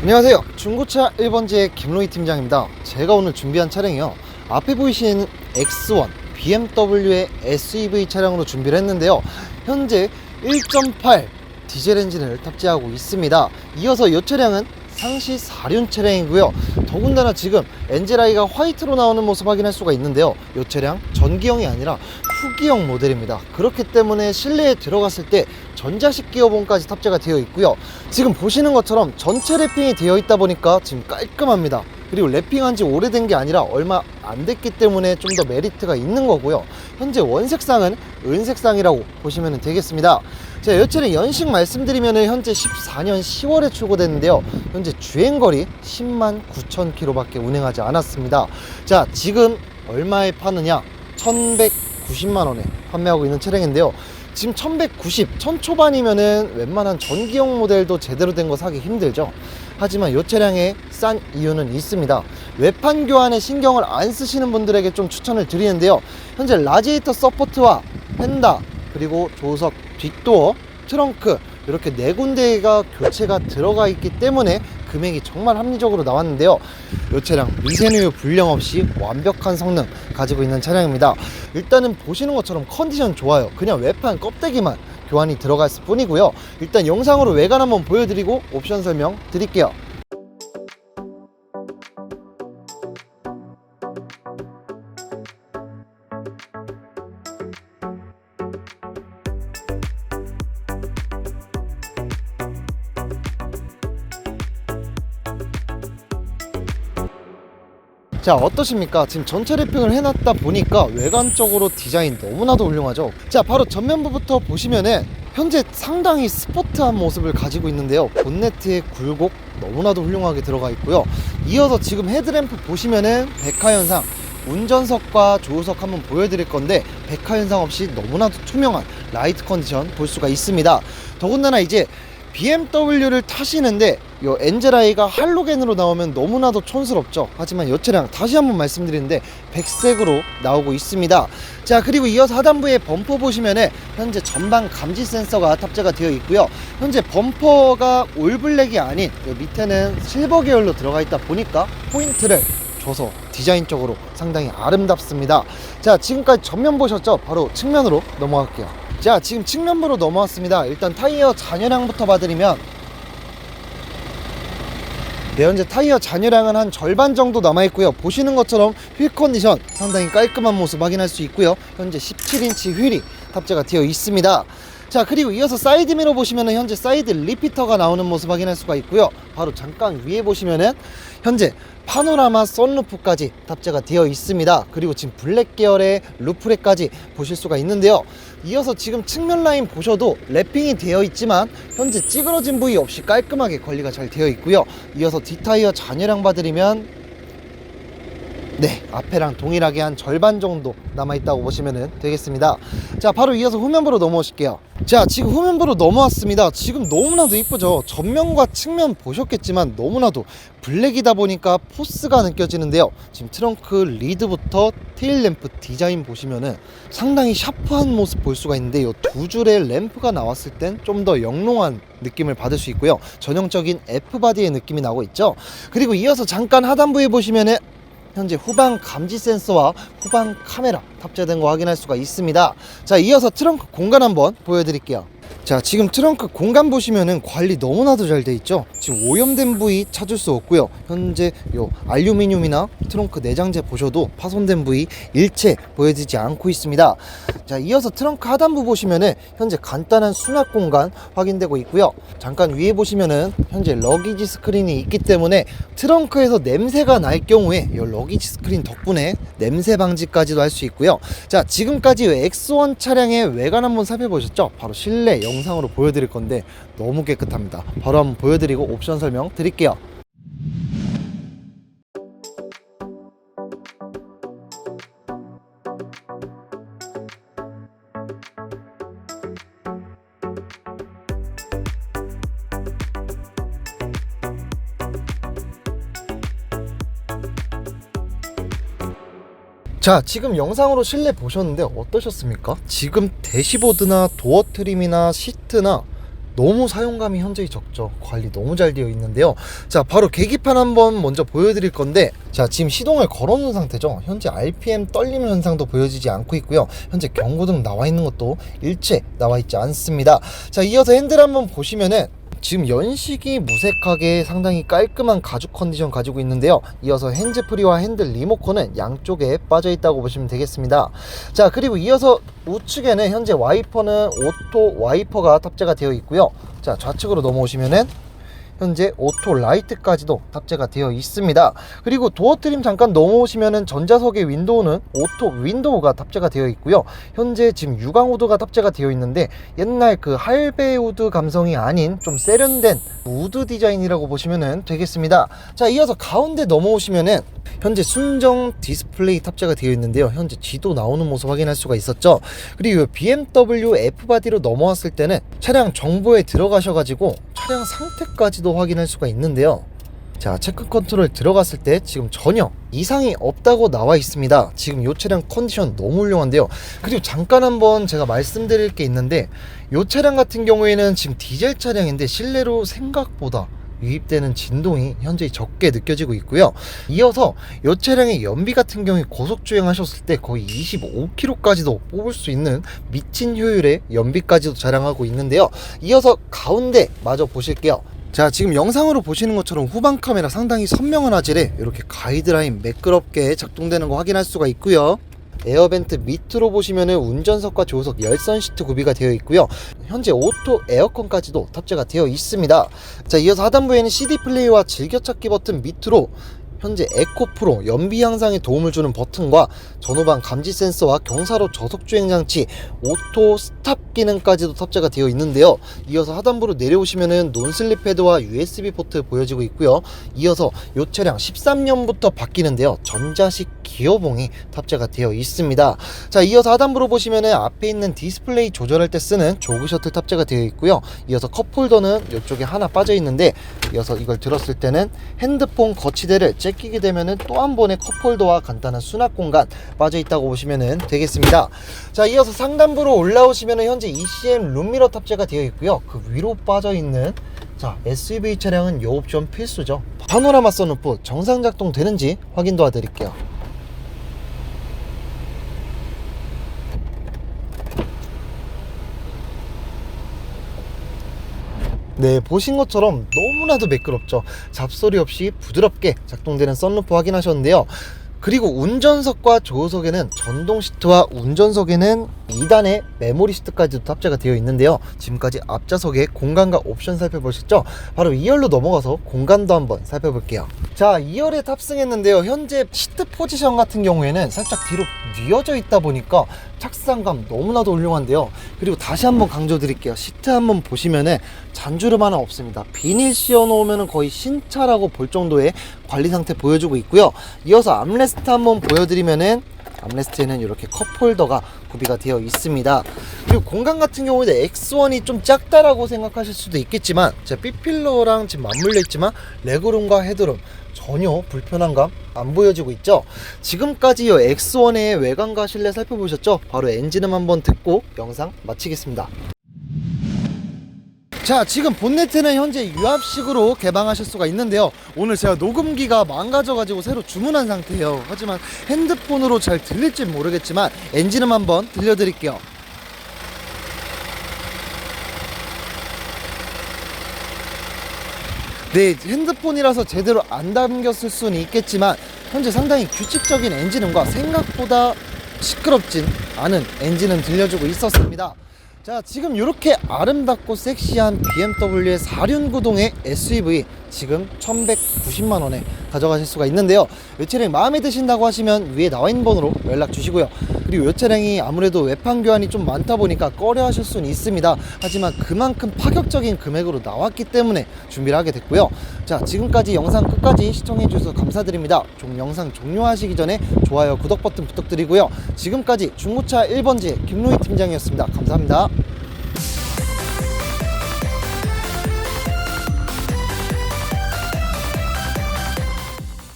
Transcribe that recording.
안녕하세요. 중고차 1번지의 김로희 팀장입니다. 제가 오늘 준비한 차량이요. 앞에 보이시는 X1 BMW의 SUV 차량으로 준비를 했는데요. 현재 1.8 디젤 엔진을 탑재하고 있습니다. 이어서 이 차량은 상시 4륜 차량이고요. 더군다나 지금 엔젤아이가 화이트로 나오는 모습 확인할 수가 있는데요. 이 차량 전기형이 아니라 후기형 모델입니다. 그렇기 때문에 실내에 들어갔을 때 전자식 기어봉까지 탑재가 되어 있고요. 지금 보시는 것처럼 전체 랩핑이 되어 있다 보니까 지금 깔끔합니다. 그리고 랩핑한 지 오래된 게 아니라 얼마 안 됐기 때문에 좀 더 메리트가 있는 거고요. 현재 원색상은 은색상이라고 보시면 되겠습니다. 자, 이 차량 연식 말씀드리면 현재 14년 10월에 출고됐는데요. 현재 주행거리 10만 9천 킬로밖에 운행하지 않았습니다. 자, 지금 얼마에 파느냐? 1190만 원에 판매하고 있는 차량인데요. 지금 1190, 1000 초반이면은 웬만한 전기용 모델도 제대로 된 거 사기 힘들죠. 하지만 이 차량에 싼 이유는 있습니다. 외판 교환에 신경을 안 쓰시는 분들에게 좀 추천을 드리는데요. 현재 라지에이터 서포트와 펜다 그리고 조석 뒷도어 트렁크 이렇게 네 군데가 교체가 들어가 있기 때문에 금액이 정말 합리적으로 나왔는데요. 이 차량 미세누유 불량 없이 완벽한 성능 가지고 있는 차량입니다. 일단은 보시는 것처럼 컨디션 좋아요. 그냥 외판 껍데기만 교환이 들어갔을 뿐이고요. 일단 영상으로 외관 한번 보여드리고 옵션 설명 드릴게요. 자 어떠십니까? 지금 전체 랩핑을 해놨다 보니까 외관적으로 디자인 너무나도 훌륭하죠? 자 바로 전면부부터 보시면은 현재 상당히 스포트한 모습을 가지고 있는데요 본네트의 굴곡 너무나도 훌륭하게 들어가 있고요 이어서 지금 헤드램프 보시면은 백화현상 운전석과 조수석 한번 보여드릴 건데 백화현상 없이 너무나도 투명한 라이트 컨디션 볼 수가 있습니다 더군다나 이제 BMW를 타시는데 요 엔젤아이가 할로겐으로 나오면 너무나도 촌스럽죠? 하지만 이 차량 다시 한번 말씀드리는데 백색으로 나오고 있습니다. 자 그리고 이어서 하단부에 범퍼 보시면은 현재 전방 감지 센서가 탑재가 되어 있고요. 현재 범퍼가 올블랙이 아닌 요 밑에는 실버 계열로 들어가 있다 보니까 포인트를 줘서 디자인적으로 상당히 아름답습니다. 자 지금까지 전면 보셨죠? 바로 측면으로 넘어갈게요. 자 지금 측면부로 넘어왔습니다. 일단 타이어 잔여량부터 봐드리면 네, 현재 타이어 잔여량은 한 절반 정도 남아있고요. 보시는 것처럼 휠 컨디션 상당히 깔끔한 모습 확인할 수 있고요. 현재 17인치 휠이 탑재가 되어 있습니다. 자 그리고 이어서 사이드 미러 보시면은 현재 사이드 리피터가 나오는 모습 확인할 수가 있고요. 바로 잠깐 위에 보시면은 현재 파노라마 썬루프까지 탑재가 되어 있습니다. 그리고 지금 블랙 계열의 루프렉까지 보실 수가 있는데요. 이어서 지금 측면 라인 보셔도 랩핑이 되어 있지만 현재 찌그러진 부위 없이 깔끔하게 관리가 잘 되어 있고요. 이어서 뒷타이어 잔여량 봐드리면 네, 앞에랑 동일하게 한 절반 정도 남아있다고 보시면 되겠습니다. 자, 바로 이어서 후면부로 넘어오실게요. 자, 지금 후면부로 넘어왔습니다. 지금 너무나도 이쁘죠? 전면과 측면 보셨겠지만 너무나도 블랙이다 보니까 포스가 느껴지는데요. 지금 트렁크 리드부터 테일 램프 디자인 보시면은 상당히 샤프한 모습 볼 수가 있는데 이 두 줄의 램프가 나왔을 땐 좀 더 영롱한 느낌을 받을 수 있고요. 전형적인 F바디의 느낌이 나고 있죠. 그리고 이어서 잠깐 하단부에 보시면은 현재 후방 감지 센서와 후방 카메라 탑재된 거 확인할 수가 있습니다. 자, 이어서 트렁크 공간 한번 보여드릴게요. 자, 지금 트렁크 공간 보시면은 관리 너무나도 잘 돼 있죠. 지금 오염된 부위 찾을 수 없고요. 현재 요 알루미늄이나 트렁크 내장재 보셔도 파손된 부위 일체 보여지지 않고 있습니다. 자, 이어서 트렁크 하단부 보시면은 현재 간단한 수납 공간 확인되고 있고요. 잠깐 위에 보시면은 현재 러기지 스크린이 있기 때문에 트렁크에서 냄새가 날 경우에 이 러기지 스크린 덕분에 냄새 방지까지도 할 수 있고요. 자, 지금까지 X1 차량의 외관 한번 살펴보셨죠? 바로 실내 영상으로 보여드릴 건데 너무 깨끗합니다. 바로 한번 보여드리고 옵션 설명 드릴게요. 자 지금 영상으로 실내 보셨는데 어떠셨습니까? 지금 대시보드나 도어 트림이나 시트나 너무 사용감이 현저히 적죠. 관리 너무 잘 되어 있는데요. 자, 바로 계기판 한번 먼저 보여드릴 건데, 자, 지금 시동을 걸어놓은 상태죠. 현재 RPM 떨림 현상도 보여지지 않고 있고요. 현재 경고등 나와 있는 것도 일체 나와 있지 않습니다. 자, 이어서 핸들 한번 보시면은 지금 연식이 무색하게 상당히 깔끔한 가죽 컨디션 가지고 있는데요. 이어서 핸즈프리와 핸들 리모컨은 양쪽에 빠져 있다고 보시면 되겠습니다. 자, 그리고 이어서 우측에는 현재 와이퍼는 오토 와이퍼가 탑재가 되어 있고요. 자, 좌측으로 넘어오시면은 현재 오토 라이트까지도 탑재가 되어 있습니다. 그리고 도어 트림 잠깐 넘어오시면은 전자석의 윈도우는 오토 윈도우가 탑재가 되어 있고요. 현재 지금 유광 우드가 탑재가 되어 있는데 옛날 그 할배 우드 감성이 아닌 좀 세련된 우드 디자인이라고 보시면 되겠습니다. 자, 이어서 가운데 넘어오시면은 현재 순정 디스플레이 탑재가 되어 있는데요. 현재 지도 나오는 모습 확인할 수가 있었죠. 그리고 BMW F바디로 넘어왔을 때는 차량 정보에 들어가셔가지고 차량 상태까지도 확인할 수가 있는데요. 자, 체크 컨트롤 들어갔을 때 지금 전혀 이상이 없다고 나와 있습니다. 지금 이 차량 컨디션 너무 훌륭한데요. 그리고 잠깐 한번 제가 말씀드릴 게 있는데 이 차량 같은 경우에는 지금 디젤 차량인데 실내로 생각보다 유입되는 진동이 현재 적게 느껴지고 있고요. 이어서 이 차량의 연비 같은 경우에 고속 주행하셨을 때 거의 25km까지도 뽑을 수 있는 미친 효율의 연비까지도 자랑하고 있는데요. 이어서 가운데 마저 보실게요. 자 지금 영상으로 보시는 것처럼 후방 카메라 상당히 선명한 화질에 이렇게 가이드라인 매끄럽게 작동되는 거 확인할 수가 있고요. 에어벤트 밑으로 보시면은 운전석과 조수석 열선 시트 구비가 되어 있고요. 현재 오토 에어컨까지도 탑재가 되어 있습니다. 자, 이어서 하단부에는 CD 플레이와 즐겨찾기 버튼 밑으로 현재 에코 프로 연비 향상에 도움을 주는 버튼과 전후방 감지 센서와 경사로 저속 주행 장치, 오토 스탑 기능까지도 탑재가 되어 있는데요. 이어서 하단부로 내려오시면은 논슬립 패드와 USB 포트 보여지고 있고요. 이어서 이 차량 13년부터 바뀌는데요. 전자식 기어봉이 탑재가 되어 있습니다. 자, 이어서 하단부로 보시면은 앞에 있는 디스플레이 조절할 때 쓰는 조그 셔틀 탑재가 되어 있고요. 이어서 컵홀더는 이쪽에 하나 빠져 있는데 이어서 이걸 들었을 때는 핸드폰 거치대를 제끼게 되면은 또 한 번의 컵홀더와 간단한 수납 공간 빠져 있다고 보시면 되겠습니다. 자, 이어서 상단부로 올라오시면은 현재 ECM 룸미러 탑재가 되어 있고요. 그 위로 빠져 있는 자, SUV 차량은 이 옵션 필수죠. 파노라마 선루프 정상 작동 되는지 확인 도와드릴게요. 네, 보신 것처럼 너무나도 매끄럽죠. 잡소리 없이 부드럽게 작동되는 썬루프 확인하셨는데요. 그리고 운전석과 조수석에는 전동 시트와 운전석에는 2단의 메모리 시트까지도 탑재가 되어 있는데요. 지금까지 앞좌석의 공간과 옵션 살펴보셨죠? 바로 2열로 넘어가서 공간도 한번 살펴볼게요. 자, 2열에 탑승했는데요. 현재 시트 포지션 같은 경우에는 살짝 뒤로 뉘어져 있다 보니까 착상감 너무나도 훌륭한데요. 그리고 다시 한번 강조드릴게요. 시트 한번 보시면은 잔주름 하나 없습니다. 비닐 씌워 놓으면 거의 신차라고 볼 정도의 관리 상태 보여주고 있고요. 이어서 암레스트 한번 보여드리면은 암레스트에는 이렇게 컵홀더가 구비가 되어 있습니다. 그리고 공간 같은 경우에는 X1이 좀 작다라고 생각하실 수도 있겠지만 제 B필러랑 지금 맞물려 있지만 레그룸과 헤드룸 전혀 불편한 감 안 보여지고 있죠? 지금까지 이 X1의 외관과 실내 살펴보셨죠? 바로 엔진음 한번 듣고 영상 마치겠습니다 자 지금 본네트는 현재 유압식으로 개방하실 수가 있는데요. 오늘 제가 녹음기가 망가져가지고 새로 주문한 상태예요. 하지만 핸드폰으로 잘 들릴지 모르겠지만 엔진음 한번 들려드릴게요. 네, 핸드폰이라서 제대로 안 담겼을 수는 있겠지만 현재 상당히 규칙적인 엔진음과 생각보다 시끄럽진 않은 엔진음 들려주고 있었습니다. 자, 지금 이렇게 아름답고 섹시한 BMW의 4륜구동의 SUV 지금 1190만 원에 가져가실 수가 있는데요. 이 차량 마음에 드신다고 하시면 위에 나와 있는 번호로 연락 주시고요. 그리고 이 차량이 아무래도 외판 교환이 좀 많다 보니까 꺼려 하실 수는 있습니다. 하지만 그만큼 파격적인 금액으로 나왔기 때문에 준비를 하게 됐고요. 자, 지금까지 영상 끝까지 시청해 주셔서 감사드립니다. 좀 영상 종료하시기 전에 좋아요, 구독 버튼 부탁드리고요. 지금까지 중고차 1번지 김로희 팀장이었습니다. 감사합니다.